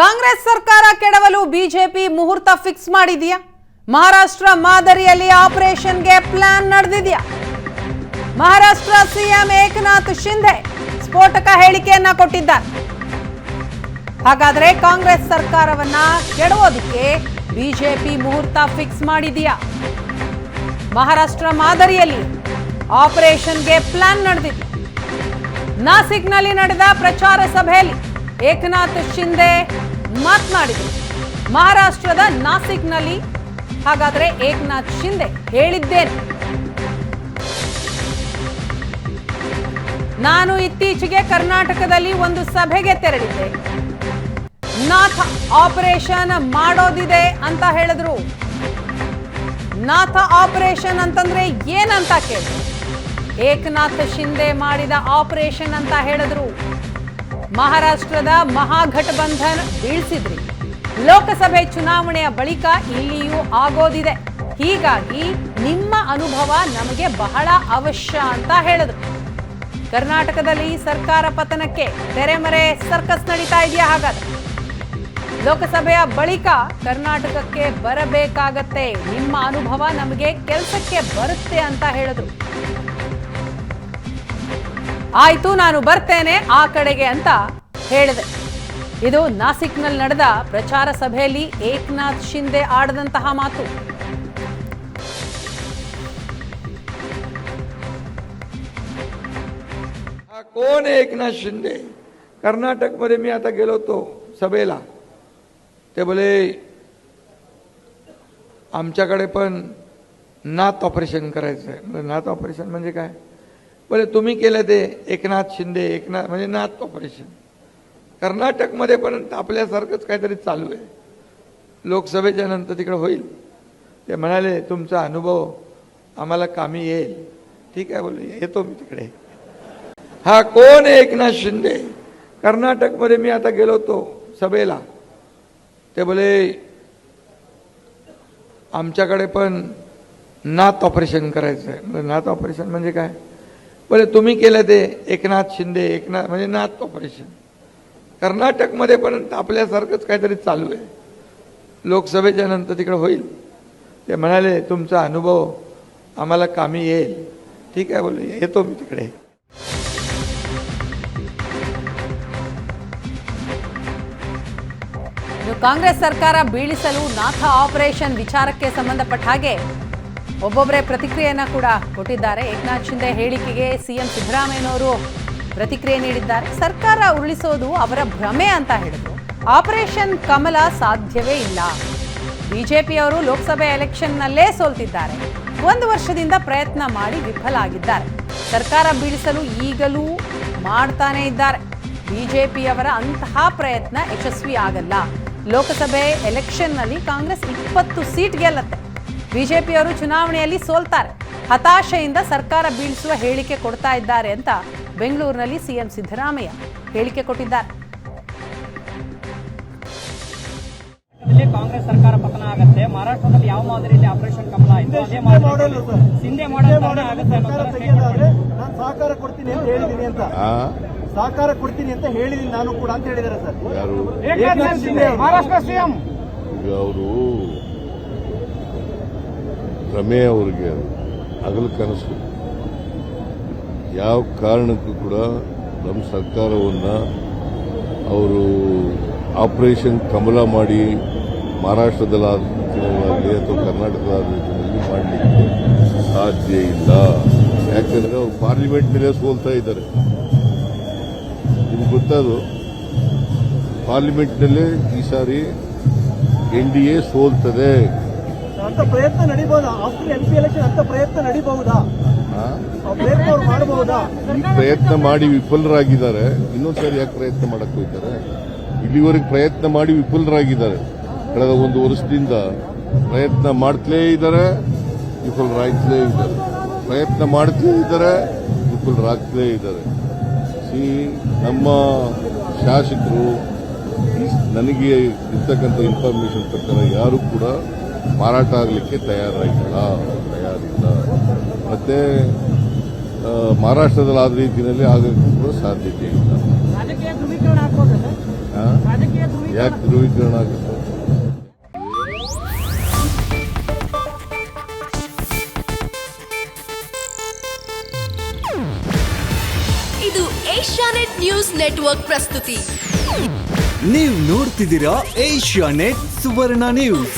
ಕಾಂಗ್ರೆಸ್ ಸರ್ಕಾರ ಕೆಡವಲು ಬಿಜೆಪಿ ಮುಹೂರ್ತ ಫಿಕ್ಸ್ ಮಾಡಿದೆಯಾ? ಮಹಾರಾಷ್ಟ್ರ ಮಾದರಿಯಲ್ಲಿ ಆಪರೇಷನ್ಗೆ ಪ್ಲಾನ್ ನಡೆದಿದೆಯಾ? ಮಹಾರಾಷ್ಟ್ರ ಸಿಎಂ ಏಕನಾಥ್ ಶಿಂಧೆ ಸ್ಫೋಟಕ ಹೇಳಿಕೆಯನ್ನ ಕೊಟ್ಟಿದ್ದಾರೆ. ಹಾಗಾದ್ರೆ ಕಾಂಗ್ರೆಸ್ ಸರ್ಕಾರವನ್ನ ಕೆಡವೋದಕ್ಕೆ ಬಿಜೆಪಿ ಮುಹೂರ್ತ ಫಿಕ್ಸ್ ಮಾಡಿದೆಯಾ? ಮಹಾರಾಷ್ಟ್ರ ಮಾದರಿಯಲ್ಲಿ ಆಪರೇಷನ್ಗೆ ಪ್ಲಾನ್ ನಡೆದಿದೆ ನಾಸಿಕ್ನಲ್ಲಿ ನಡೆದ ಪ್ರಚಾರ ಸಭೆಯಲ್ಲಿ ಏಕನಾಥ್ ಶಿಂದೆ ಮಾತನಾಡಿದರು. ಮಹಾರಾಷ್ಟ್ರದ ನಾಸಿಕ್ನಲ್ಲಿ ಹಾಗಾದರೆ ಏಕನಾಥ್ ಶಿಂದೆ ಹೇಳಿದ್ದೇನೆ. ನಾನು ಇತ್ತೀಚೆಗೆ ಕರ್ನಾಟಕದಲ್ಲಿ ಒಂದು ಸಭೆಗೆ ತೆರಳಿದ್ದೆ. ನಾಥ ಆಪರೇಷನ್ ಮಾಡೋದಿದೆ ಅಂತ ಹೇಳಿದ್ರು. ನಾಥ ಆಪರೇಷನ್ ಅಂತಂದ್ರೆ ಏನಂತ ಕೇಳಿದ್ರು ಏಕನಾಥ್ ಶಿಂದೆ ಮಾಡಿದ ಆಪರೇಷನ್ ಅಂತ ಹೇಳಿದ್ರು. ಮಹಾರಾಷ್ಟ್ರದ ಮಹಾಘಟಬಂಧನ್ ಬೀಳ್ಸಿದ್ರಿ. ಲೋಕಸಭೆ ಚುನಾವಣೆಯ ಬಳಿಕ ಇಲ್ಲಿಯೂ ಆಗೋದಿದೆ. ಹೀಗಾಗಿ ನಿಮ್ಮ ಅನುಭವ ನಮಗೆ ಬಹಳ ಅವಶ್ಯ ಅಂತ ಹೇಳಿದ್ರು. ಕರ್ನಾಟಕದಲ್ಲಿ ಸರ್ಕಾರ ಪತನಕ್ಕೆ ತೆರೆಮರೆ ಸರ್ಕಸ್ ನಡೀತಾ ಇದೆಯಾ ಹಾಗಾದ್ರೆ? ಲೋಕಸಭೆಯ ಬಳಿಕ ಕರ್ನಾಟಕಕ್ಕೆ ಬರಬೇಕಾಗತ್ತೆ. ನಿಮ್ಮ ಅನುಭವ ನಮಗೆ ಕೆಲಸಕ್ಕೆ ಬರುತ್ತೆ ಅಂತ ಹೇಳಿದ್ರು. ಆಯ್ತು ನಾನು ಬರ್ತೇನೆ ಆ ಕಡೆಗೆ ಅಂತ ಹೇಳಿದೆ ಇದು ನಾಸಿಕ್ನಲ್ಲಿ ನಡೆದ ಪ್ರಚಾರ ಸಭೆಯಲ್ಲಿ ಏಕನಾಥ್ ಶಿಂದೆ ಆಡದಂತಹ ಮಾತು हा कोण आहे एकनाथ शिंदे कर्नाटकमध्ये मी आता गेलो होतो सभेला ते बोले आमच्याकडे पण नात ऑपरेशन करायचं आहे म्हणलं, नात ऑपरेशन म्हणजे काय बोले तुम्ही केलं ते एकनाथ शिंदे एकनाथ म्हणजे नाथ ऑपरेशन कर्नाटकमध्ये पण आपल्यासारखंच काहीतरी चालू आहे. लोकसभेच्या नंतर तिकडे होईल. ते म्हणाले तुमचा अनुभव आम्हाला कामी येईल. ठीक आहे बोलू येतो मी तिकडे. हा कोण आहे एकनाथ शिंदे? कर्नाटकमध्ये मी आता गेलो होतो सभेला. ते बोले आमच्याकडे पण नात ऑपरेशन करायचं आहे नात ऑपरेशन म्हणजे काय? बोले तुम्ही केलं ते एकनाथ शिंदे एकनाथ म्हणजे नात ऑपरेशन कर्नाटकमध्ये पण आपल्यासारखंच काहीतरी चालू आहे लोकसभेच्या नंतर तिकडे होईल ते म्हणाले तुमचा अनुभव आम्हाला कामी येईल ठीक आहे बोले येतो मी तिकडे ಇನ್ನು ಕಾಂಗ್ರೆಸ್ ಸರ್ಕಾರ ಬೀಳಿಸಲು ನಾಥ ಆಪರೇಷನ್ ವಿಚಾರಕ್ಕೆ ಸಂಬಂಧಪಟ್ಟ ಹಾಗೆ ಒಬ್ಬೊಬ್ಬರೇ ಪ್ರತಿಕ್ರಿಯೆಯನ್ನು ಕೂಡ ಕೊಟ್ಟಿದ್ದಾರೆ. ಏಕನಾಥ್ ಶಿಂದೆ ಹೇಳಿಕೆಗೆ ಸಿಎಂ ಸಿದ್ದರಾಮಯ್ಯನವರು ಪ್ರತಿಕ್ರಿಯೆ ನೀಡಿದ್ದಾರೆ. ಸರ್ಕಾರ ಉರುಳಿಸೋದು ಅವರ ಭ್ರಮೆ ಅಂತ ಹೇಳಿದರು. ಆಪರೇಷನ್ ಕಮಲ ಸಾಧ್ಯವೇ ಇಲ್ಲ. ಬಿಜೆಪಿಯವರು ಲೋಕಸಭೆ ಎಲೆಕ್ಷನ್ನಲ್ಲೇ ಸೋಲ್ತಿದ್ದಾರೆ. ಒಂದು ವರ್ಷದಿಂದ ಪ್ರಯತ್ನ ಮಾಡಿ ವಿಫಲ ಆಗಿದ್ದಾರೆ. ಸರ್ಕಾರ ಬೀಳಿಸಲು ಈಗಲೂ ಮಾಡ್ತಾನೇ ಇದ್ದಾರೆ. ಬಿಜೆಪಿಯವರ ಅಂತಹ ಪ್ರಯತ್ನ ಯಶಸ್ವಿ ಆಗಲ್ಲ. ಲೋಕಸಭೆ ಎಲೆಕ್ಷನ್ನಲ್ಲಿ ಕಾಂಗ್ರೆಸ್ ಇಪ್ಪತ್ತು ಸೀಟ್ ಗೆಲ್ಲತ್ತೆ. ಬಿಜೆಪಿಯವರು ಚುನಾವಣೆಯಲ್ಲಿ ಸೋಲ್ತಾರೆ. ಹತಾಶೆಯಿಂದ ಸರ್ಕಾರ ಬೀಳಿಸುವ ಹೇಳಿಕೆ ಕೊಡ್ತಾ ಇದ್ದಾರೆ ಅಂತ ಬೆಂಗಳೂರಿನಲ್ಲಿ ಸಿಎಂ ಸಿದ್ದರಾಮಯ್ಯ ಹೇಳಿಕೆ ಕೊಟ್ಟಿದ್ದಾರೆ. ಇಲ್ಲಿ ಕಾಂಗ್ರೆಸ್ ಸರ್ಕಾರ ಪತನ ಆಗುತ್ತೆ. ಮಹಾರಾಷ್ಟ್ರದಲ್ಲಿ ಯಾವ ಮಾದರಿಯಲ್ಲಿ ಆಪರೇಷನ್ ಕಮಲ ಆಯ್ತು? ಅದೇ ಮಾದರಿ ಸಿಂಧೆ ಮಾಡಲ್ ಆಗುತ್ತೆ ಅನ್ನೋ ತರ ನಾನು ಸಹಕಾರ ಕೊಡ್ತೀನಿ ಅಂತ ಹೇಳಿದೀನಿ ಅಂತ. ಸಹಕಾರ ಕೊಡ್ತೀನಿ ಅಂತ ಹೇಳಿದೀನಿ ನಾನು ಕೂಡ ಅಂತ ಹೇಳಿದ್ದಾರೆ ಸರ್. ಮಹಾರಾಷ್ಟ್ರ ಸಿಎಂ. ಅವರು ರಮೆ ಅವರಿಗೆ ಹಗಲು ಕನಸು. ಯಾವ ಕಾರಣಕ್ಕೂ ಕೂಡ ನಮ್ಮ ಸರ್ಕಾರವನ್ನು ಅವರು ಆಪರೇಷನ್ ಕಮಲ ಮಾಡಿ ಮಹಾರಾಷ್ಟ್ರದಲ್ಲಾಗಲಿ ಅಥವಾ ಕರ್ನಾಟಕದ ಮಾಡಲಿಕ್ಕೆ ಸಾಧ್ಯ ಇಲ್ಲ. ಯಾಕಂದ್ರೆ ಅವ್ರು ಪಾರ್ಲಿಮೆಂಟ್ನಲ್ಲೇ ಸೋಲ್ತಾ ಇದ್ದಾರೆ. ನಿಮ್ಗೆ ಗೊತ್ತದು ಪಾರ್ಲಿಮೆಂಟ್ನಲ್ಲೇ ಈ ಸಾರಿ ಎನ್ ಡಿ ಎ ಸೋಲ್ತದೆ. ಅಂತ ಪ್ರಯತ್ನ ನಡೀಬಹುದಾ ಆಫ್ಟರ್ ಎಂ ಪಿ ಎಲೆಕ್ಷನ್ ಅಂತ ಪ್ರಯತ್ನ ನಡೀಬಹುದಾ? ಪ್ರಯತ್ನ ಅವ್ರು ಮಾಡಬಹುದಾ? ಈ ಪ್ರಯತ್ನ ಮಾಡಿ ವಿಫಲರಾಗಿದ್ದಾರೆ. ಇನ್ನೊಂದ್ಸರಿ ಯಾಕೆ ಪ್ರಯತ್ನ ಮಾಡಕ್ ಹೋಗ್ತಾರೆ? ಇಲ್ಲಿವರೆಗೆ ಪ್ರಯತ್ನ ಮಾಡಿ ವಿಫಲರಾಗಿದ್ದಾರೆ. ಕಳೆದ ಒಂದು ವರ್ಷದಿಂದ ಪ್ರಯತ್ನ ಮಾಡ್ತಲೇ ಇದ್ದಾರೆ ವಿಫಲರಾಗ್ತಲೇ ಇದ್ದಾರೆ. ಪ್ರಯತ್ನ ಮಾಡ್ತಲೇ ಇದ್ದಾರೆ ವಿಫಲರಾಗ್ತಲೇ ಇದ್ದಾರೆ. ಈ ನಮ್ಮ ಶಾಸಕರು ನನಗೆ ಇರ್ತಕ್ಕಂಥ ಇನ್ಫಾರ್ಮೇಶನ್ ಪ್ರಕಾರ ಯಾರು ಕೂಡ ಮಾರಾಟ ಆಗಲಿಕ್ಕೆ ತಯಾರಾಗಿಲ್ಲ ತಯಾರಿಲ್ಲ. ಮತ್ತೆ ಮಹಾರಾಷ್ಟ್ರದಲ್ಲಿ ಆದ ರೀತಿಯಲ್ಲಿ ಆಗಕ್ಕೆ ಕೂಡ ಸಾಧ್ಯತೆ ಇಲ್ಲ. ಯಾಕೆ ಧ್ರುವೀಕರಣ ಆಗುತ್ತೆ? ಇದು ಏಷ್ಯಾನೆಟ್ ನ್ಯೂಸ್ ನೆಟ್ವರ್ಕ್ ಪ್ರಸ್ತುತಿ. ನೀವು ನೋಡ್ತಿದ್ದೀರಾ ಏಷ್ಯಾನೆಟ್ ಸುವರ್ಣ ನ್ಯೂಸ್.